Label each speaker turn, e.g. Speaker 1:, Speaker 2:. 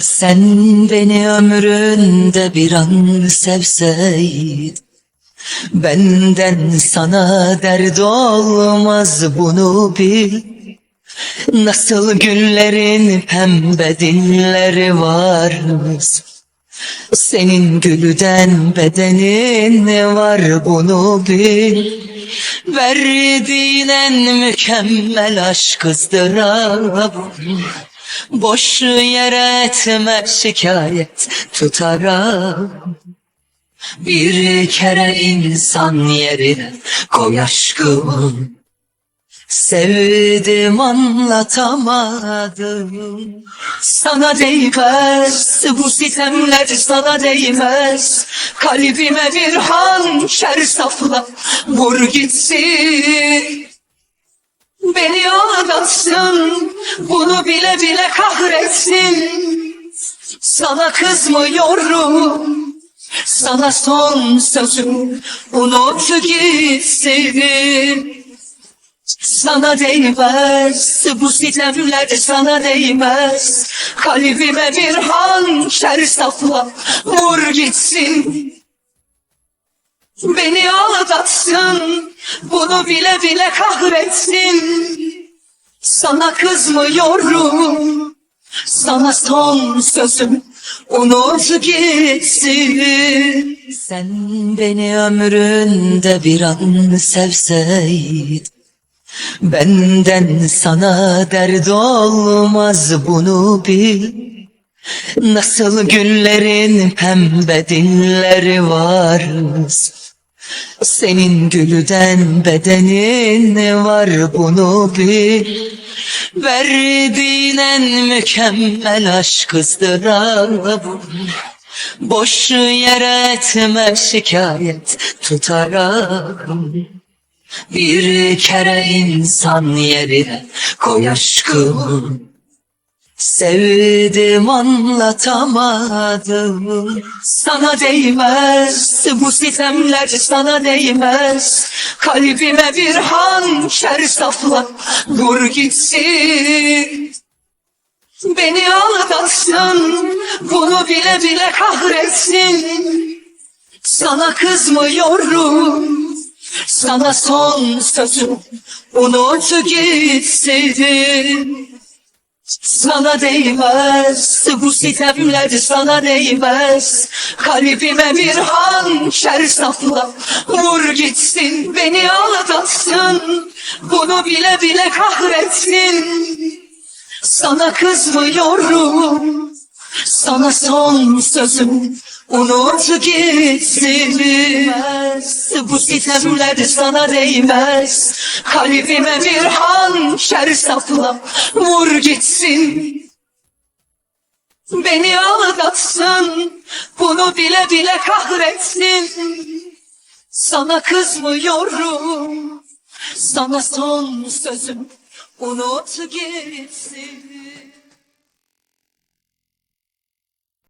Speaker 1: Sen beni ömründe bir an sevseydin Benden sana dert olmaz bunu bil. Nasıl güllerin pembe dilleri varmış Senin gülden bedenin var bunu bil. Verdiğin en mükemmel aşk ızdırabı Boş yere etme şikayet tutarak. Bir kere insan yerine koy aşkımı Sevdim anlatamadım. Sana değmez bu sitemler sana değmez. Kalbime bir hançer safla vur gitsin Beni aldatsın bunu bile bile kahretsin. Sana kızmıyorum sana son sözüm unut gitsin. Sana değmez bu sitemler sana değmez. Kalbime bir hançer safla vur gitsin Beni aldatsın bunu bile bile kahretsin. Sana kızmıyorum sana son sözüm unut gitsin. Sen beni ömründe bir an sevseydin Benden sana dert olmaz bunu bil. Nasıl güllerin pembe dilleri var Senin gülden bedenin var bunu bil. Verdiğin en mükemmel aşk ızdırabı. Boş yere etme şikayet tutarak bir kere insan yerine koy aşkımı Sevdim anlatamadım. Sana değmez bu sitemler sana değmez. Kalbime bir hançer safla vur gitsin. Beni aldatsın bunu bile bile kahretsin. Sana kızmıyorum sana son sözüm unut gitsin Sana değmez. Bu sitemler sana değmez. Kalbime bir hançer safla vur gitsin Beni aldatsın bunu bile bile kahretsin. Sana kızmıyorum sana son sözüm unut gitsin. Bu sitemler sana değmez. Kalbime bir hançer safla vur gitsin. Beni aldatsın bunu bile bile kahretsin. Sana kızmıyorum sana son sözüm unut gitsin